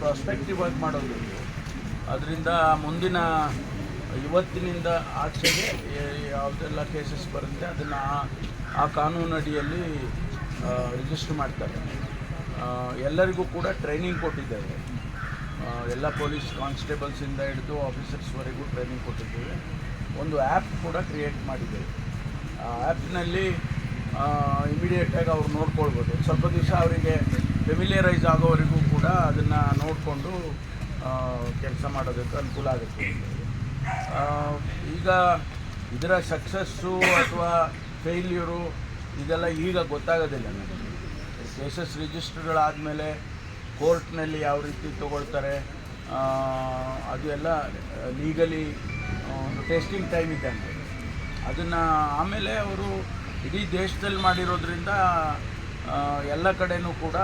Prospective ಆಗಿ ಮಾಡೋದು. ಅದರಿಂದ ಮುಂದಿನ ಇವತ್ತಿನಿಂದ ಆಚೆಗೆ ಯಾವುದೆಲ್ಲ ಕೇಸಸ್ ಬರುತ್ತೆ ಅದನ್ನು ಆ ಕಾನೂನಡಿಯಲ್ಲಿ ರಿಜಿಸ್ಟರ್ ಮಾಡ್ತಾರೆ. ಎಲ್ಲರಿಗೂ ಕೂಡ ಟ್ರೈನಿಂಗ್ ಕೊಟ್ಟಿದ್ದೇವೆ ಎಲ್ಲ ಪೊಲೀಸ್ ಕಾನ್ಸ್ಟೇಬಲ್ಸಿಂದ ಹಿಡಿದು ಆಫೀಸರ್ಸ್ವರೆಗೂ ಟ್ರೈನಿಂಗ್ ಕೊಟ್ಟಿದ್ದೇವೆ. ಒಂದು ಆ್ಯಪ್ ಕೂಡ ಕ್ರಿಯೇಟ್ ಮಾಡಿದ್ದೇವೆ. ಆ ಆ್ಯಪ್ನಲ್ಲಿ ಇಮಿಡಿಯೇಟಾಗಿ ಅವ್ರು ನೋಡ್ಕೊಳ್ಬೋದು. ಸ್ವಲ್ಪ ದಿವಸ ಅವರಿಗೆ ಫೆಮಿಲಿಯರೈಸ್ ಆಗೋವರೆಗೂ ಕೂಡ ಅದನ್ನು ನೋಡಿಕೊಂಡು ಕೆಲಸ ಮಾಡೋದಕ್ಕೆ ಅನುಕೂಲ ಆಗುತ್ತೆ. ಈಗ ಇದರ ಸಕ್ಸಸ್ಸು ಅಥವಾ ಫೇಲ್ಯೂರು ಇದೆಲ್ಲ ಈಗ ಗೊತ್ತಾಗೋದಿಲ್ಲ ನನಗೆ. ಕೇಸಸ್ ರಿಜಿಸ್ಟರ್ಗಳಾದಮೇಲೆ ಕೋರ್ಟ್ನಲ್ಲಿ ಯಾವ ರೀತಿ ತಗೊಳ್ತಾರೆ ಅದು ಎಲ್ಲ ಲೀಗಲಿ ಒಂದು ಟೆಸ್ಟಿಂಗ್ ಟೈಮ್ ಇದೆ ಅಂತ ಅದನ್ನು ಆಮೇಲೆ ಅವರು ಇಡೀ ದೇಶದಲ್ಲಿ ಮಾಡಿರೋದ್ರಿಂದ ಎಲ್ಲ ಕಡೆಯೂ ಕೂಡ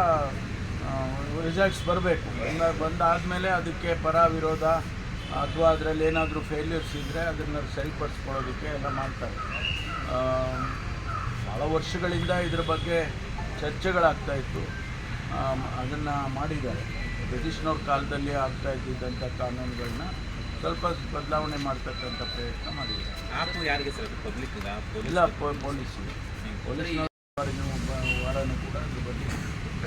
ರಿಸಲ್ಟ್ಸ್ ಬರಬೇಕು. ಬಂದ ಬಂದಾದಮೇಲೆ ಅದಕ್ಕೆ ಪರ ವಿರೋಧ ಅಥವಾ ಅದರಲ್ಲಿ ಏನಾದರೂ ಫೇಲ್ಯೂರ್ಸ್ ಇದ್ದರೆ ಅದನ್ನು ಸರಿಪಡಿಸ್ಕೊಳ್ಳೋದಕ್ಕೆ ಎಲ್ಲ ಮಾಡ್ತಾರೆ. ಭಾಳ ವರ್ಷಗಳಿಂದ ಇದ್ರ ಬಗ್ಗೆ ಚರ್ಚೆಗಳಾಗ್ತಾ ಇತ್ತು. ಅದನ್ನು ಮಾಡಿದ್ದಾರೆ. ಬ್ರಿಟಿಷ್ನವ್ರ ಕಾಲದಲ್ಲಿ ಆಗ್ತಾ ಇದ್ದಿದ್ದಂಥ ಕಾನೂನುಗಳನ್ನ ಸ್ವಲ್ಪ ಬದಲಾವಣೆ ಮಾಡ್ತಕ್ಕಂಥ ಪ್ರಯತ್ನ ಮಾಡಿದ್ದಾರೆ. ಯಾರಿಗೆ ಸರ್ ಪಬ್ಲಿಕ್ ಇಲ್ಲ ಪೊಲೀಸ್ ಪೊಲೀಸು ಪೊಲೀಸ್ನವರಿಗೆ ವಾರನೂ ಕೂಡ ಅದ್ರ ಬಗ್ಗೆ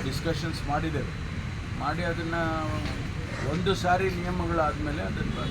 ಡಿಸ್ಕಷನ್ಸ್ ಮಾಡಿದ್ದೇವೆ. ಮಾಡಿ ಅದನ್ನು ಒಂದು ಸಾರಿ ನಿಯಮಗಳಾದಮೇಲೆ ಅದನ್ನು